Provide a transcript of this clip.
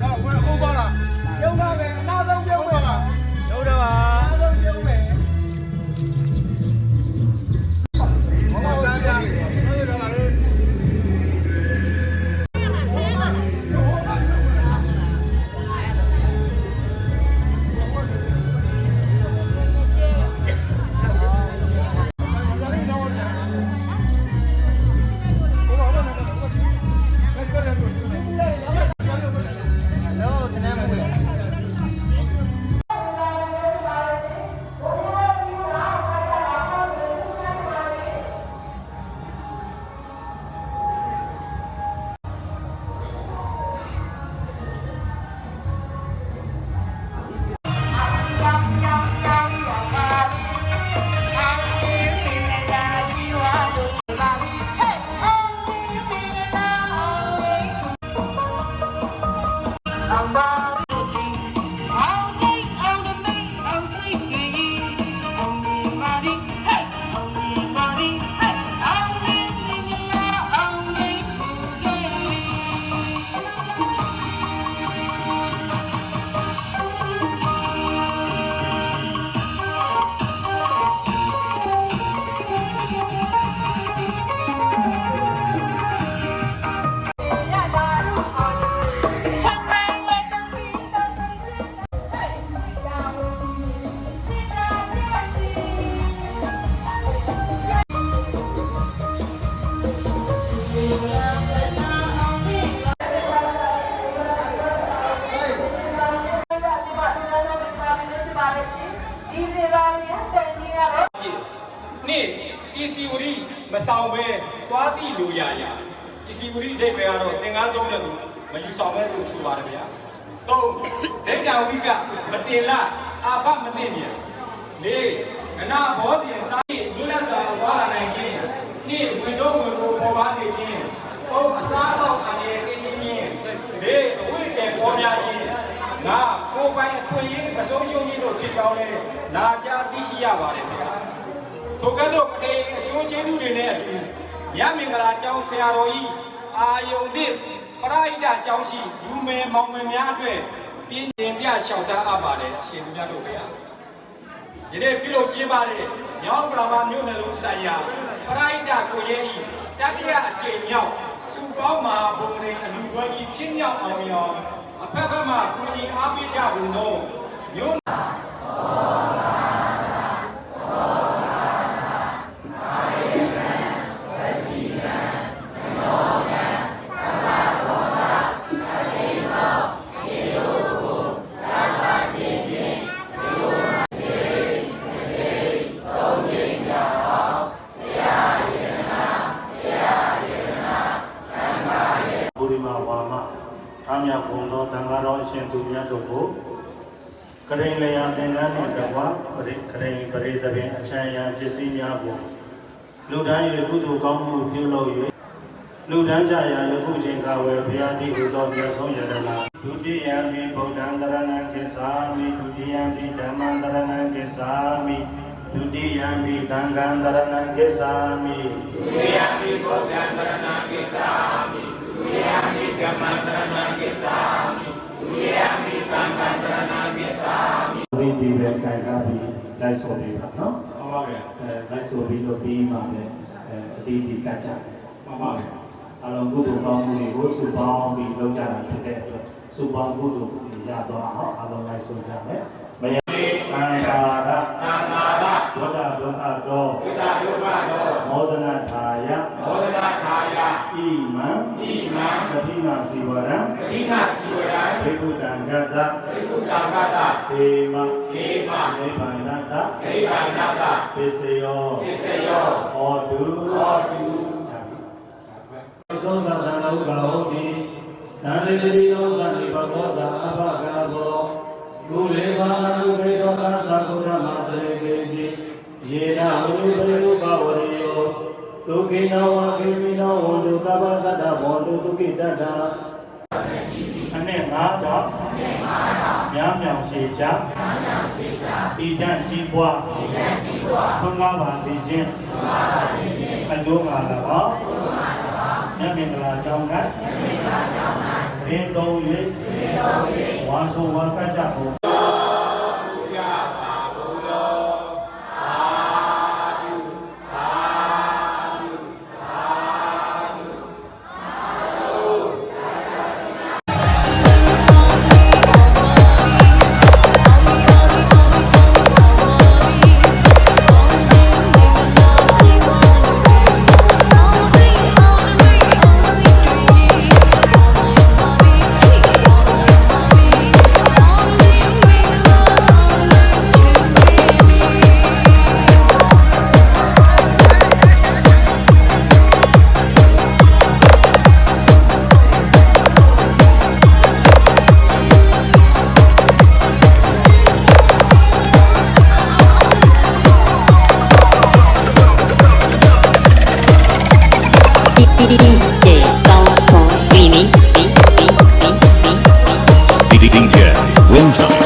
ဟုတ်ဘယ် စီဝရီမဆောင်ပဲသွားတိလိုရရတီစီဝရီဒိတ်ပဲကတော့သင်္ကားသုံးလက်ကိုမယူဆောင်ပဲလို့ဆိုပါတယ်ဗျာသုံးဒိတ်တာဝိကမတင်လအာဘမသိမြန်လေးကနာဘောဇင်စားည့်လွတ်လပ်စွာသွားလာနိုင်ခြင်းနေ့ဝင်တော့ဝင်ဖို့ပေါ်ပါစေခြင်းသုံးအစားတော့အနေကိရှိခြင်းလေးအဝိကျေပေါ်များခြင်းငါကိုယ်ပိုင်အခွင့်အရေးမဆုံးရှုံးခြင်းတို့ဖြစ်ကြောင်းလဲနာကြားသိရှိရပါတယ်ဗျာထိုကဲ့သို့ပထေအ ကျိုးကျေးဇူးတွေနဲ့အတူမြတ်မင်္ဂလာကျောင်းဆရာတော်ဤအာယုန်သစ်ပရိဒတ်ကျောင်းရှိလူမဲမောင်မယ်များအတွက်ပြင်းတင်ပြလျှောက်ထားအပ်ပါတယ်အရှင်သူများတို့ခင်ဗျာယနေ့ပြုလုပ်ကျင်းပတဲ့ညောင်းပလာမမြို့နယ်လုံးဆိုင်ရာပရိဒတ်ကိုရဲ့ဤတတိယအကြိမ်မြောက်စုပေါင်းမဟာဘုံရင်အလူပွဲကြီးဖြစ်မြောက်အောင်မြောင်အဖက်ဖက်မှကိုကြီးအားပေးကြဘူးသောမြို့ အာမြဘုံသောတန်ဃာတော်အရှင်သူမြတ်တို့ကိုကရင်လျာသင်္ကန်းနှင့်တကွာပရိကရင်ပရိသပင်အချမ်းရံပစ္စည်းများကိုလူတန်း၍ကုသိုလ်ကောင်းမှုပြုလုပ်၍လူတန်းကြရာယခုချိန်ကဝယ်ဘုရားတိဟုသောမြတ်ဆုံးယရနာဒုတိယံမိဗုဒ္ဓံတရဏံကိသာမိဒုတိယံမိဓမ္မံတရဏံကိသာမိဒုတိယံမိသံဃံတရဏံကိသာမိဝိဒီဝေကိုင်ကားပြီးလိုက်ဆိုပေးပါနော်မှ န်ပါဗျာအဲလိုက်ဆိုပြီးလို့ပြီးမှလည်းအဲအတီးတီကတ်ကြတယ်မှန်ပါဗျာအလုံးကုသိုလ်ကောင်းမှုတွေကိုစုပေါင်းပြီးလုပ်ကြတာဖြစ်တဲ့အတွက်စုပေါင်းကုသိုလ်တွေရသွားအောင်အလုံးလိုက်ဆိုကြမယ် နိဗ္ဗာန်တနိဗ္ဗာန်တပစ္စယောပစ္စယောဟောတုဟောတုသောသာတံလောကဟောတိနန္တေတိယောသတိဘဂောဇာအဘဂဘောကုလေဘာအနုခေတောကာသကုဏမသရေကေစီယေနဝိနုပရိဥပဝရိယောဒုက္ခိနဝခေမိနောဝန္တုကဗ္ဗတတ္တဘောတုဒုက္ခိတတ္တအနဲ့ငါးတော့ များမြောင်ရှိကြများမြောင်ရှိကြဣဒံကြီးပွားဣဒံကြီးပွားထွန်းကားပါစေခြင်းထွန်းကားပါစေခြင်းအကျိုးငါ၎င်းမြတ်မင်္ဂလာကြောင်း၌မြတ်မင်္ဂလာကြောင်း၌လင်းသုံး၍ဝါဆိုဝါကတ်ကြကုန် DJ Winter.